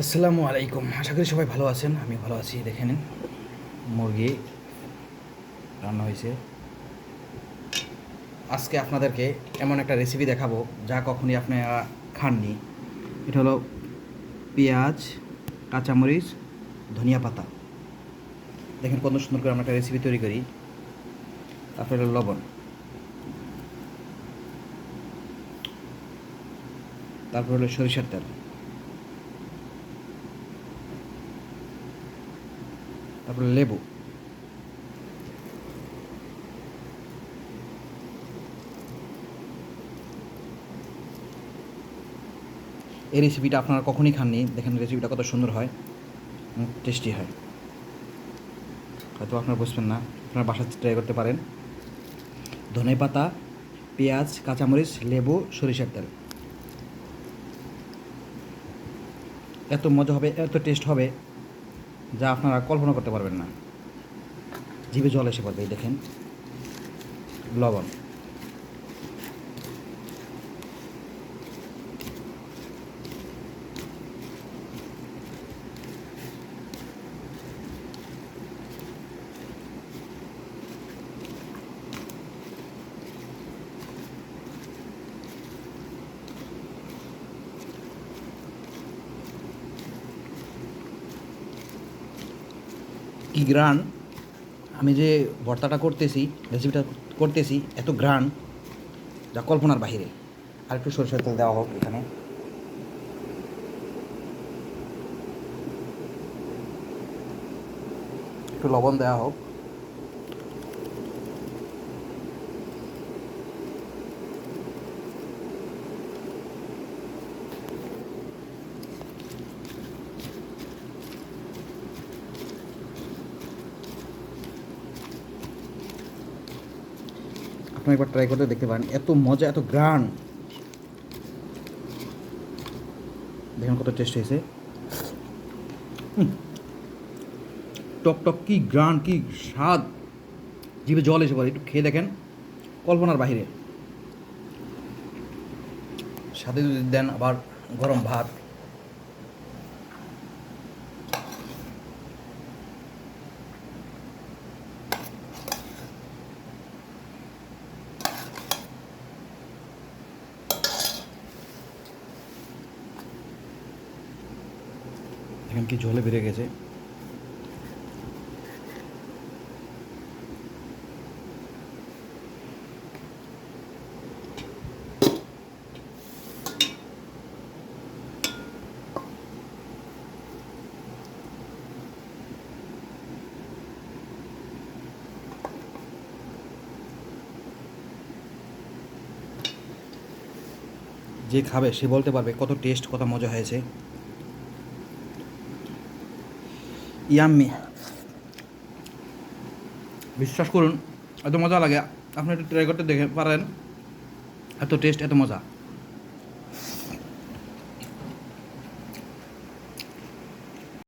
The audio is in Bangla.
আসসালামু আলাইকুম। আশা করি সবাই ভালো আছেন আমি ভালো আছি, দেখে নিন। মুরগি রান্না হয়েছে। আজকে আপনাদেরকে এমন একটা রেসিপি দেখাবো, যা কখনই আপনারা খাননি। এটা হলো পেঁয়াজ, কাঁচামরিচ, ধনিয়া পাতা। দেখেন কত সুন্দর করে আমরা একটা রেসিপি তৈরি করি। তারপরে হলো লবণ। তারপর হলো সরিষার তেল। তারপরে লেবু। এই রেসিপিটা আপনারা কখনই খাননি। দেখেন রেসিপিটা কত সুন্দর হয় টেস্টি হয়। হয়তো আপনারা বুঝবেন না, আপনারা বাসায় ট্রাই করতে পারেন। ধনে পাতা, পেঁয়াজ, কাঁচামরিচ, লেবু, সরিষার তেল। এত মজা হবে, এত টেস্ট হবে। যা আপনারা কল্পনা করতে পারবেন না। জীবে জল এসে পড়বে এই দেখেন। লবণ। কি গ্রান আমি যে ভর্তাটা করতেছি রেসিপিটা করতেছি, এত গ্রান যা কল্পনার বাহিরে। আর একটু সরষের তেল দেওয়া হোক এখানে। একটু লবণ দেওয়া হোক। আপনি একবার ট্রাই করতে দেখতে পারেন। এত মজা, এত গ্রান দেখেন কত টেস্ট হয়েছে। টক টক কি গ্রান কি স্বাদ। জিভে জল এসে পড়ে, একটু খেয়ে দেখেন কল্পনার বাহিরে। সাথে যদি দেন আবার গরম ভাত। এখন কি জলে বেড়ে গেছে? যে খাবে সে বলতে পারবে কত টেস্ট কত মজা হয়েছে। ইয়াম্মি বিশ্বাস করুন, এত মজা লাগে। আপনি একটু ট্রাই করতে দেখে পারেন, এত টেস্ট এত মজা।